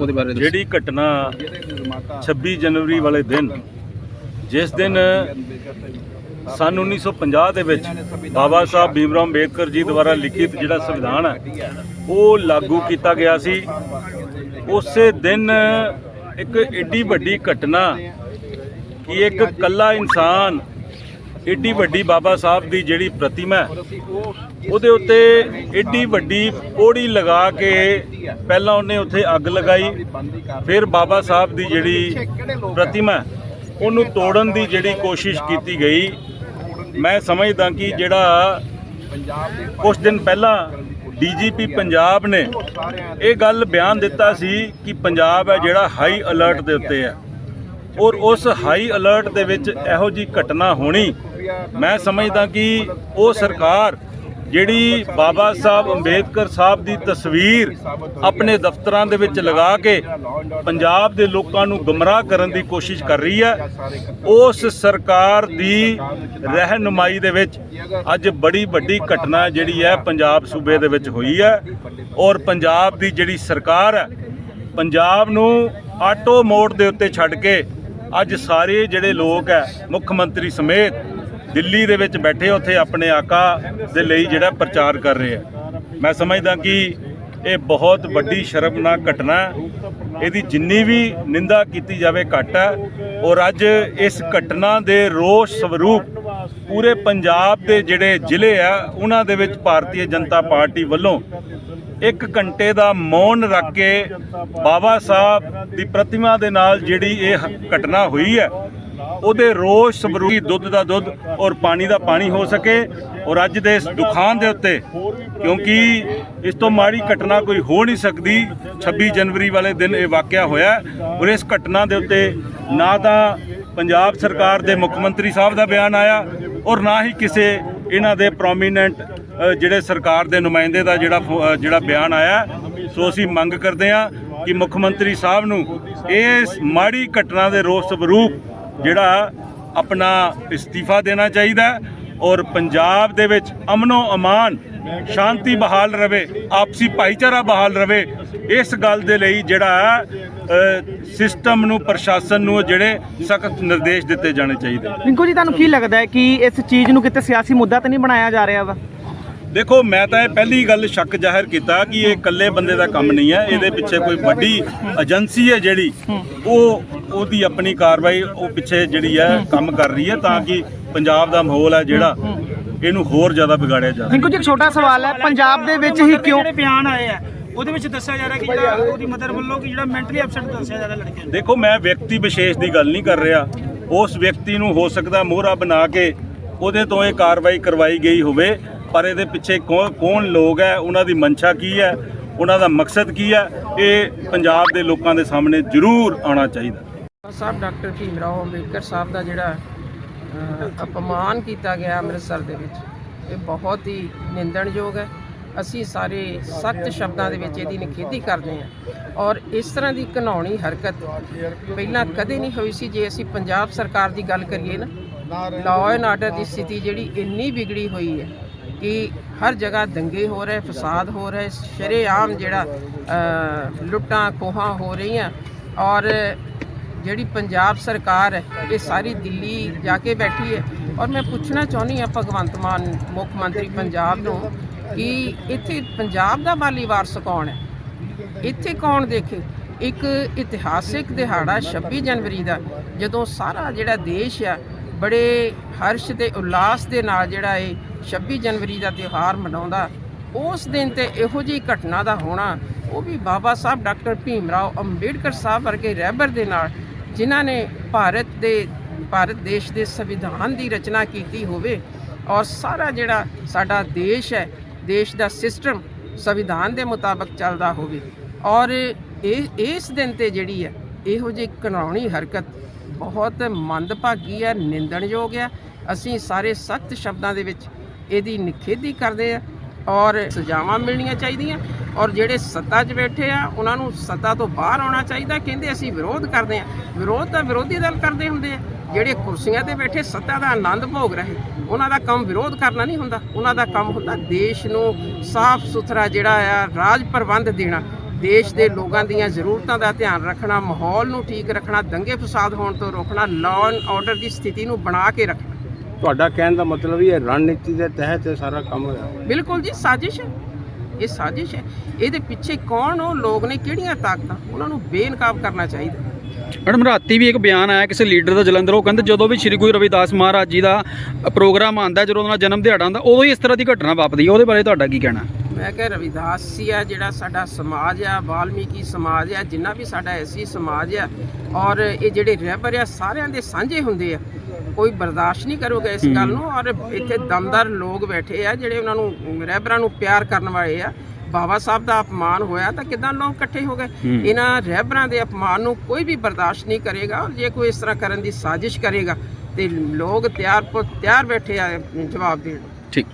ਉਹਦੇ ਬਾਰੇ ਜਿਹੜੀ ਘਟਨਾ 26 ਜਨਵਰੀ ਵਾਲੇ ਦਿਨ, ਜਿਸ ਦਿਨ ਸਨ 1950 ਦੇ ਵਿੱਚ ਬਾਬਾ ਸਾਹਿਬ ਭੀਮਰਾਓ ਅੰਬੇਦਕਰ ਜੀ ਦੁਆਰਾ ਲਿਖਿਤ ਜਿਹੜਾ ਸੰਵਿਧਾਨ ਹੈ, ਉਹ ਲਾਗੂ ਕੀਤਾ ਗਿਆ ਸੀ। ਉਸੇ ਦਿਨ ਇੱਕ ਏਡੀ ਵੱਡੀ ਘਟਨਾ ਕਿ ਇੱਕ ਕੱਲਾ ਇਨਸਾਨ ਏਡੀ ਵੱਡੀ ਬਾਬਾ ਸਾਹਿਬ ਦੀ ਜਿਹੜੀ ਪ੍ਰਤਿਮਾ ਉਹਦੇ ਉੱਤੇ ਏਡੀ ਵੱਡੀ ਪੋੜੀ ਲਗਾ ਕੇ ਪਹਿਲਾਂ ਉਹਨੇ ਉੱਥੇ ਅੱਗ ਲਗਾਈ, ਫਿਰ ਬਾਬਾ ਸਾਹਿਬ ਦੀ ਜਿਹੜੀ ਪ੍ਰਤਿਮਾ ਉਹਨੂੰ ਤੋੜਨ ਦੀ ਜਿਹੜੀ ਕੋਸ਼ਿਸ਼ ਕੀਤੀ ਗਈ। ਮੈਂ ਸਮਝਦਾ ਕਿ ਜਿਹੜਾ ਕੁਝ ਦਿਨ ਪਹਿਲਾਂ ਡੀਜੀਪੀ ਪੰਜਾਬ ਨੇ ਇਹ ਗੱਲ ਬਿਆਨ ਦਿੱਤਾ ਸੀ ਕਿ ਪੰਜਾਬ ਹੈ ਜਿਹੜਾ ਹਾਈ ਅਲਰਟ ਦੇ ਉੱਤੇ ਹੈ। ਔਰ ਉਸ ਹਾਈ ਅਲਰਟ ਦੇ ਵਿੱਚ ਇਹੋ ਜੀ ਘਟਨਾ ਹੋਣੀ ਮੈਂ ਸਮਝਦਾ ਕਿ ਉਹ ਸਰਕਾਰ ਜਿਹੜੀ ਬਾਬਾ ਸਾਹਿਬ ਅੰਬੇਦਕਰ ਸਾਹਿਬ ਦੀ ਤਸਵੀਰ ਆਪਣੇ ਦਫ਼ਤਰਾਂ ਦੇ ਵਿੱਚ ਲਗਾ ਕੇ ਪੰਜਾਬ ਦੇ ਲੋਕਾਂ ਨੂੰ ਗਮਰਾਹ ਕਰਨ ਦੀ ਕੋਸ਼ਿਸ਼ ਕਰ ਰਹੀ ਹੈ, ਉਸ ਸਰਕਾਰ ਦੀ ਰਹਿਨੁਮਾਈ ਦੇ ਵਿੱਚ ਅੱਜ ਬੜੀ ਵੱਡੀ ਘਟਨਾ ਜਿਹੜੀ ਹੈ ਪੰਜਾਬ ਸੂਬੇ ਦੇ ਵਿੱਚ ਹੋਈ ਹੈ ਔਰ ਪੰਜਾਬ ਦੀ ਜਿਹੜੀ ਸਰਕਾਰ ਹੈ, ਪੰਜਾਬ ਨੂੰ ਆਟੋ ਮੋੜ ਦੇ ਉੱਤੇ ਛੱਡ ਕੇ ਅੱਜ ਸਾਰੇ ਜਿਹੜੇ ਲੋਕ ਹੈ, ਮੁੱਖ ਮੰਤਰੀ ਸਮੇਤ ਦਿੱਲੀ ਦੇ ਵਿੱਚ ਬੈਠੇ ਉੱਥੇ ਆਪਣੇ ਆਕਾ ਦੇ ਲਈ ਜਿਹੜਾ ਪ੍ਰਚਾਰ ਕਰ ਰਹੇ ਆ। ਮੈਂ ਸਮਝਦਾ ਕਿ ਇਹ ਬਹੁਤ ਵੱਡੀ ਸ਼ਰਮਨਾਕ ਘਟਨਾ ਹੈ। ਇਹਦੀ ਜਿੰਨੀ ਵੀ ਨਿੰਦਾ ਕੀਤੀ ਜਾਵੇ ਘੱਟ ਹੈ। ਔਰ ਅੱਜ ਇਸ ਘਟਨਾ ਦੇ ਰੋਸ ਸਵਰੂਪ ਪੂਰੇ ਪੰਜਾਬ ਦੇ ਜਿਹੜੇ ਜ਼ਿਲ੍ਹੇ ਆ, ਉਹਨਾਂ ਦੇ ਵਿੱਚ ਭਾਰਤੀ ਜਨਤਾ ਪਾਰਟੀ ਵੱਲੋਂ ਇੱਕ ਘੰਟੇ ਦਾ ਮੌਨ ਰੱਖ ਕੇ ਬਾਬਾ ਸਾਹਿਬ ਦੀ ਪ੍ਰਤਿਮਾ ਦੇ ਨਾਲ ਜਿਹੜੀ ਇਹ ਘਟਨਾ ਹੋਈ ਹੈ ਉਹਦੇ ਰੋਸ਼ ਸਬਰੂਹੀ ਦੁੱਧ ਦਾ ਦੁੱਧ ਔਰ ਪਾਣੀ ਦਾ ਪਾਣੀ ਹੋ ਸਕੇ ਔਰ ਅੱਜ ਦੇ ਇਸ ਦੁਖਾਨ ਦੇ ਉੱਤੇ, ਕਿਉਂਕਿ ਇਸ ਤੋਂ ਮਾੜੀ ਘਟਨਾ ਕੋਈ ਹੋ ਨਹੀਂ ਸਕਦੀ 26 ਜਨਵਰੀ ਵਾਲੇ ਦਿਨ ਇਹ ਵਾਕਿਆ ਹੋਇਆ ਔਰ ਇਸ ਘਟਨਾ ਦੇ ਉੱਤੇ ਨਾ ਤਾਂ ਪੰਜਾਬ ਸਰਕਾਰ ਦੇ ਮੁੱਖ ਮੰਤਰੀ ਸਾਹਿਬ ਦਾ ਬਿਆਨ ਆਇਆ ਔਰ ਨਾ ਹੀ ਕਿਸੇ ਇਹਨਾਂ ਦੇ ਪ੍ਰੋਮੀਨੈਂਟ ਜਿਹੜੇ ਸਰਕਾਰ ਦੇ ਨੁਮਾਇੰਦੇ ਦਾ ਜਿਹੜਾ ਫੋ- ਜਿਹੜਾ ਬਿਆਨ ਆਇਆ ਸੋ ਅਸੀਂ ਮੰਗ ਕਰਦੇ ਹਾਂ ਕਿ ਮੁੱਖ ਮੰਤਰੀ ਸਾਹਿਬ ਨੂੰ ਇਸ ਮਾੜੀ ਘਟਨਾ ਦੇ ਰੋਸ ਸਵਰੂਪ ਜਿਹੜਾ ਆਪਣਾ ਇਸਤੀਫਾ ਦੇਣਾ ਚਾਹੀਦਾ ਔਰ ਪੰਜਾਬ ਦੇ ਵਿੱਚ ਅਮਨੋ ਅਮਾਨ, ਸ਼ਾਂਤੀ ਬਹਾਲ ਰਵੇ, ਆਪਸੀ ਭਾਈਚਾਰਾ ਬਹਾਲ ਰਵੇ, ਇਸ ਗੱਲ ਦੇ ਲਈ ਜਿਹੜਾ ਸਿਸਟਮ ਨੂੰ, ਪ੍ਰਸ਼ਾਸਨ ਨੂੰ ਜਿਹੜੇ ਸਖਤ ਨਿਰਦੇਸ਼ ਦਿੱਤੇ ਜਾਣੇ ਚਾਹੀਦੇ ਰਿੰਕੂ ਜੀ, ਤੁਹਾਨੂੰ ਕੀ ਲੱਗਦਾ ਹੈ ਕਿ ਇਸ ਚੀਜ਼ ਨੂੰ ਕਿਤੇ ਸਿਆਸੀ ਮੁੱਦਾ ਤਾਂ ਨਹੀਂ ਬਣਾਇਆ ਜਾ ਰਿਹਾ ਵਾ? ਦੇਖੋ ਮੈਂ ਤਾਂ ਇਹ ਪਹਿਲੀ ਗੱਲ ਸ਼ੱਕ ਜ਼ਾਹਿਰ ਕੀਤਾ ਕਿ ਇਹ ਇਕੱਲੇ ਬੰਦੇ ਦਾ ਕੰਮ ਨਹੀਂ ਹੈ। ਇਹਦੇ ਪਿੱਛੇ ਕੋਈ ਵੱਡੀ ਏਜੰਸੀ ਹੈ ਜਿਹੜੀ ਉਹ ਉਹਦੀ ਆਪਣੀ ਕਾਰਵਾਈ ਉਹ ਪਿੱਛੇ ਜਿਹੜੀ ਹੈ ਕੰਮ ਕਰ ਰਹੀ ਹੈ ਤਾਂ ਕਿ ਪੰਜਾਬ ਦਾ ਮਾਹੌਲ ਹੈ ਜਿਹੜਾ ਇਹਨੂੰ ਹੋਰ ਜ਼ਿਆਦਾ ਵਿਗਾੜਿਆ ਜਾ ਜੀ ਇੱਕ ਛੋਟਾ ਸਵਾਲ ਹੈ। ਪੰਜਾਬ ਦੇ ਵਿੱਚ ਹੀ ਕਿਉਂ ਜਿਹੜੇ ਬਿਆਨ ਆਏ ਆ ਉਹਦੇ ਵਿੱਚ ਦੱਸਿਆ ਜਾ ਰਿਹਾ ਕਿ ਜਿਹੜਾ ਉਹਦੀ ਮਦਰ ਵੱਲੋਂ ਕਿ ਜਿਹੜਾ ਮੈਂਟਲੀ ਅਪਸੈਟ ਦੱਸਿਆ ਜਾ ਰਿਹਾ ਲੜਕੇ ਨੂੰ। ਦੇਖੋ ਮੈਂ ਵਿਅਕਤੀ ਵਿਸ਼ੇਸ਼ ਦੀ ਗੱਲ ਨਹੀਂ ਕਰ ਰਿਹਾ। ਉਸ ਵਿਅਕਤੀ ਨੂੰ ਹੋ ਸਕਦਾ ਮੋਹਰਾ ਬਣਾ ਕੇ ਉਹਦੇ ਤੋਂ ਇਹ ਕਾਰਵਾਈ ਕਰਵਾਈ ਗਈ ਹੋਵੇ। ਪਰ ਇਹਦੇ ਪਿੱਛੇ ਕੌਣ ਕੌਣ ਲੋਕ ਹੈ? ਉਹਨਾਂ ਦੀ ਮਨਸ਼ਾ ਕੀ ਹੈ? ਉਹਨਾਂ ਦਾ ਮਕਸਦ ਕੀ ਹੈ? ਇਹ ਪੰਜਾਬ ਦੇ ਲੋਕਾਂ ਦੇ ਸਾਹਮਣੇ ਜ਼ਰੂਰ ਆਉਣਾ ਚਾਹੀਦਾ। ਸਾਹਿਬ, ਡਾਕਟਰ ਭੀਮ ਰਾਓ ਅੰਬੇਦਕਰ ਸਾਹਿਬ ਦਾ ਜਿਹੜਾ ਅਪਮਾਨ ਕੀਤਾ ਗਿਆ ਅੰਮ੍ਰਿਤਸਰ ਦੇ ਵਿੱਚ, ਇਹ ਬਹੁਤ ਹੀ ਨਿੰਦਣਯੋਗ ਹੈ। ਅਸੀਂ ਸਾਰੇ ਸਖਤ ਸ਼ਬਦਾਂ ਦੇ ਵਿੱਚ ਇਹਦੀ ਨਿਖੇਧੀ ਕਰਦੇ ਹਾਂ। ਔਰ ਇਸ ਤਰ੍ਹਾਂ ਦੀ ਘਿਨਾਉਣੀ ਹਰਕਤ ਪਹਿਲਾਂ ਕਦੇ ਨਹੀਂ ਹੋਈ ਸੀ। ਜੇ ਅਸੀਂ ਪੰਜਾਬ ਸਰਕਾਰ ਦੀ ਗੱਲ ਕਰੀਏ ਨਾ ਲਾਅ ਐਂਡ ਆਰਡਰ ਦੀ ਸਥਿਤੀ ਜਿਹੜੀ ਇੰਨੀ ਵਿਗੜੀ ਹੋਈ ਹੈ ਕਿ ਹਰ ਜਗ੍ਹਾ ਦੰਗੇ ਹੋ ਰਹੇ, ਫਸਾਦ ਹੋ ਰਹੇ, ਸ਼ਰੇਆਮ ਜਿਹੜਾ ਲੁੱਟਾਂ ਕੋਹਾਂ ਹੋ ਰਹੀਆਂ। ਔਰ ਜਿਹੜੀ ਪੰਜਾਬ ਸਰਕਾਰ ਹੈ, ਇਹ ਸਾਰੀ ਦਿੱਲੀ ਜਾ ਕੇ ਬੈਠੀ ਹੈ। ਔਰ ਮੈਂ ਪੁੱਛਣਾ ਚਾਹੁੰਦੀ ਹਾਂ ਭਗਵੰਤ ਮਾਨ, ਮੁੱਖ ਮੰਤਰੀ ਪੰਜਾਬ ਨੂੰ ਕਿ ਇੱਥੇ ਪੰਜਾਬ ਦਾ ਮਾਲੀ ਵਾਰਸ ਕੌਣ ਹੈ? ਇੱਥੇ ਕੌਣ ਦੇਖੇ? ਇੱਕ ਇਤਿਹਾਸਿਕ ਦਿਹਾੜਾ 26 ਜਨਵਰੀ ਦਾ, ਜਦੋਂ ਸਾਰਾ ਜਿਹੜਾ ਦੇਸ਼ ਆ ਬੜੇ ਹਰਸ਼ ਤੇ ਉਲਾਸ ਦੇ ਨਾਲ ਜਿਹੜਾ ਇਹ 26 ਜਨਵਰੀ ਦਾ ਤਿਉਹਾਰ ਮਨਾਉਂਦਾ, ਉਸ ਦਿਨ ਤੇ ਇਹੋ ਜਿਹੀ ਘਟਨਾ ਦਾ ਹੋਣਾ, ਉਹ ਵੀ ਬਾਬਾ ਸਾਹਿਬ ਡਾਕਟਰ ਭੀਮ ਰਾਓ ਅੰਬੇਡਕਰ ਸਾਹਿਬ ਵਰਗੇ ਰਹਿਬਰ ਦੇ ਨਾਲ, ਜਿਨ੍ਹਾਂ ਨੇ ਭਾਰਤ ਦੇ, ਭਾਰਤ ਦੇਸ਼ ਦੇ ਸੰਵਿਧਾਨ ਦੀ ਰਚਨਾ ਕੀਤੀ ਹੋਵੇ, ਔਰ ਸਾਰਾ ਜਿਹੜਾ ਸਾਡਾ ਦੇਸ਼ ਹੈ, ਦੇਸ਼ ਦਾ ਸਿਸਟਮ ਸੰਵਿਧਾਨ ਦੇ ਮੁਤਾਬਕ ਚੱਲਦਾ ਹੋਵੇ, ਔਰ ਇਹ, ਇਸ ਦਿਨ ਤੇ ਜਿਹੜੀ ਹੈ, ਇਹੋ ਜਿਹੀ ਕਾਨੂੰਨੀ ਹਰਕਤ ਬਹੁਤ ਮੰਦਭਾਗੀ ਹੈ, ਨਿੰਦਣਯੋਗ ਹੈ। ਅਸੀਂ ਸਾਰੇ ਸਖਤ ਸ਼ਬਦਾਂ ਦੇ ਵਿੱਚ ਇਹਦੀ ਨਿਖੇਧੀ ਕਰਦੇ ਆ ਔਰ ਸਜ਼ਾਵਾਂ ਮਿਲਣੀਆਂ ਚਾਹੀਦੀਆਂ। ਔਰ ਜਿਹੜੇ ਸੱਤਾ 'ਚ ਬੈਠੇ ਆ, ਉਹਨਾਂ ਨੂੰ ਸੱਤਾ ਤੋਂ ਬਾਹਰ ਆਉਣਾ ਚਾਹੀਦਾ। ਕਹਿੰਦੇ ਅਸੀਂ ਵਿਰੋਧ ਕਰਦੇ ਆ ਵਿਰੋਧ ਤਾਂ ਵਿਰੋਧੀ ਦਲ ਕਰਦੇ ਹੁੰਦੇ ਆ। ਜਿਹੜੇ ਕੁਰਸੀਆਂ ਤੇ ਬੈਠੇ ਸੱਤਾ ਦਾ ਆਨੰਦ ਭੋਗ ਰਹੇ, ਉਹਨਾਂ ਦਾ ਕੰਮ ਵਿਰੋਧ ਕਰਨਾ ਨਹੀਂ ਹੁੰਦਾ। ਉਹਨਾਂ ਦਾ ਕੰਮ ਹੁੰਦਾ ਦੇਸ਼ ਨੂੰ ਸਾਫ਼ ਸੁਥਰਾ ਜਿਹੜਾ ਆ, ਰਾਜ ਪ੍ਰਬੰਧ ਦੇਣਾ। ਦੇਸ਼ ਦੇ ਲੋਕਾਂ ਦੀਆਂ ਜ਼ਰੂਰਤਾਂ ਦਾ ਧਿਆਨ ਰੱਖਣਾ ਮਾਹੌਲ ਨੂੰ ਠੀਕ ਰੱਖਣਾ ਦੰਗੇ ਫਸਾਦ ਹੋਣ ਤੋਂ ਰੋਕਣਾ ਲਾਅ ਐਂਡ ਆਰਡਰ ਦੀ ਸਥਿਤੀ ਨੂੰ ਬਣਾ ਕੇ ਰੱਖਣਾ। ਤੁਹਾਡਾ ਕਹਿਣ ਦਾ ਮਤਲਬ ਇਹ ਰਣਨੀਤੀ ਦੇ ਤਹਿਤ ਇਹ ਸਾਰਾ ਕੰਮ ਹੋਇਆ। ਬਿਲਕੁਲ ਜੀ ਸਾਜ਼ਿਸ਼ ਹੈ। ਇਹ ਸਾਜ਼ਿਸ਼ ਹੈ। ਇਹਦੇ ਪਿੱਛੇ ਕੌਣ ਉਹ ਲੋਕ ਨੇ ਕਿਹੜੀਆਂ ਤਾਕਤਾਂ? ਉਹਨਾਂ ਨੂੰ ਬੇਨਕਾਬ ਕਰਨਾ ਚਾਹੀਦਾ। ਮੈਡਮ ਰਾਤੀ ਵੀ ਇੱਕ ਬਿਆਨ ਆਇਆ ਕਿਸੇ ਲੀਡਰ ਦਾ ਜਲੰਧਰ ਉਹ ਕਹਿੰਦੇ ਜਦੋਂ ਵੀ ਸ੍ਰੀ ਗੁਰੂ ਰਵਿਦਾਸ ਮਹਾਰਾਜ ਜੀ ਦਾ ਪ੍ਰੋਗਰਾਮ ਆਉਂਦਾ ਜਦੋਂ ਉਹਨਾਂ ਦਾ ਜਨਮ ਦਿਹਾੜਾ ਆਉਂਦਾ ਉਦੋਂ ਹੀ ਇਸ ਤਰ੍ਹਾਂ ਦੀ ਘਟਨਾ ਵਾਪਰਦੀ ਹੈ ਉਹਦੇ ਬਾਰੇ ਤੁਹਾਡਾ ਕੀ ਕਹਿਣਾ? ਮੈਂ ਕਿਹਾ ਰਵਿਦਾਸ ਸੀ ਆ ਜਿਹੜਾ ਸਾਡਾ ਸਮਾਜ ਆ ਵਾਲਮੀਕੀ ਸਮਾਜ ਆ ਜਿੰਨਾ ਵੀ ਸਾਡਾ ਐਸੀ ਸਮਾਜ ਆ ਔਰ ਇਹ ਜਿਹੜੇ ਰਹਿਬਰ ਆ ਸਾਰਿਆਂ ਦੇ ਸਾਂਝੇ ਹੁੰਦੇ ਆ ਕੋਈ ਬਰਦਾਸ਼ਤ ਨਹੀਂ ਕਰੂਗਾ ਇਸ ਗੱਲ ਨੂੰ ਔਰ ਇੱਥੇ ਦਮਦਾਰ ਲੋਕ ਬੈਠੇ ਆ ਜਿਹੜੇ ਉਹਨਾਂ ਨੂੰ ਰਹਿਬਰਾਂ ਨੂੰ ਪਿਆਰ ਕਰਨ ਵਾਲੇ ਆ ਬਾਬਾ ਸਾਹਿਬ ਦਾ ਅਪਮਾਨ ਹੋਇਆ ਤਾਂ ਕਿਦਾਂ ਲੋਕ ਇਕੱਠੇ ਹੋ ਗਏ? ਇਹਨਾਂ ਰਹਿਬਰਾਂ ਦੇ ਅਪਮਾਨ ਨੂੰ ਕੋਈ ਵੀ ਬਰਦਾਸ਼ਤ ਨਹੀਂ ਕਰੇਗਾ ਔਰ ਜੇ ਕੋਈ ਇਸ ਤਰ੍ਹਾਂ ਕਰਨ ਦੀ ਸਾਜ਼ਿਸ਼ ਕਰੇਗਾ ਤੇ ਲੋਕ ਤਿਆਰ ਪੁਰ ਤਿਆਰ ਬੈਠੇ ਆ ਜਵਾਬ ਦੇਣ। ਠੀਕ।